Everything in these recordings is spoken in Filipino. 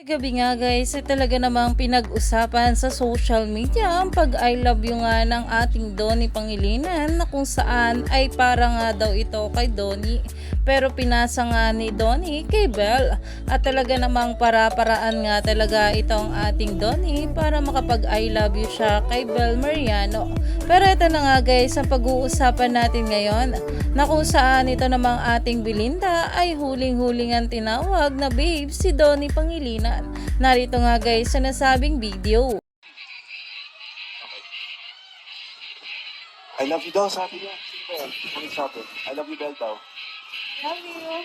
Gabi nga guys, ay talaga namang pinag-usapan sa social media ang pag I love you nga ng ating Donnie Pangilinan na kung saan ay para nga daw ito kay Donnie pero pinasa nga ni Donnie kay Belle at talaga namang para-paraan nga talaga itong ating Donnie para makapag I love you siya kay Belle Mariano. Pero ito na nga guys, ang pag-uusapan natin ngayon na kung saan ito namang ating Belinda ay huling-huling ang tinawag na babe si Donnie Pangilinan. Narito nga guys sa nasabing video. I love you daw, sabi niya. Sino ba yan? Ano sabi? I love you, Belle daw. Umani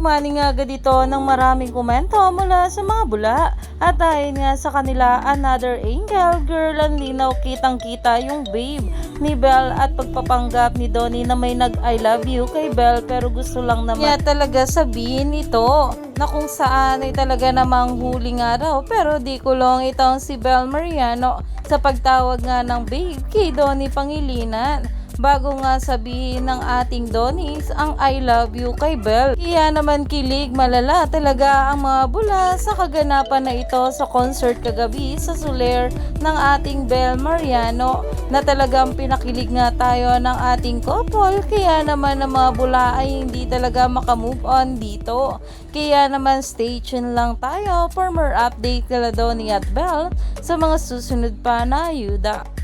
nga agad ito ng maraming komento mula sa mga bula. At dahil nga sa kanila, another angel girl ang linaw kitang kita yung babe ni Belle at pagpapanggap ni Donnie na may nag I love you kay Belle pero gusto lang naman niya talaga sabihin ito na kung saan ay talaga namang huli nga raw pero di kulong itong si Belle Mariano sa pagtawag nga ng babe kay Donnie Pangilinan bago nga sabihin ng ating Donis ang I love you kay Belle. Kaya naman kilig malala talaga ang mga bula sa kaganapan na ito sa concert kagabi sa Soler ng ating Belle Mariano na talagang pinakilig nga tayo ng ating couple kaya naman ang mga bula ay hindi talaga makamove on dito. Kaya naman stay tuned lang tayo for more update kala Donnie at Belle sa mga susunod pa na ayuda.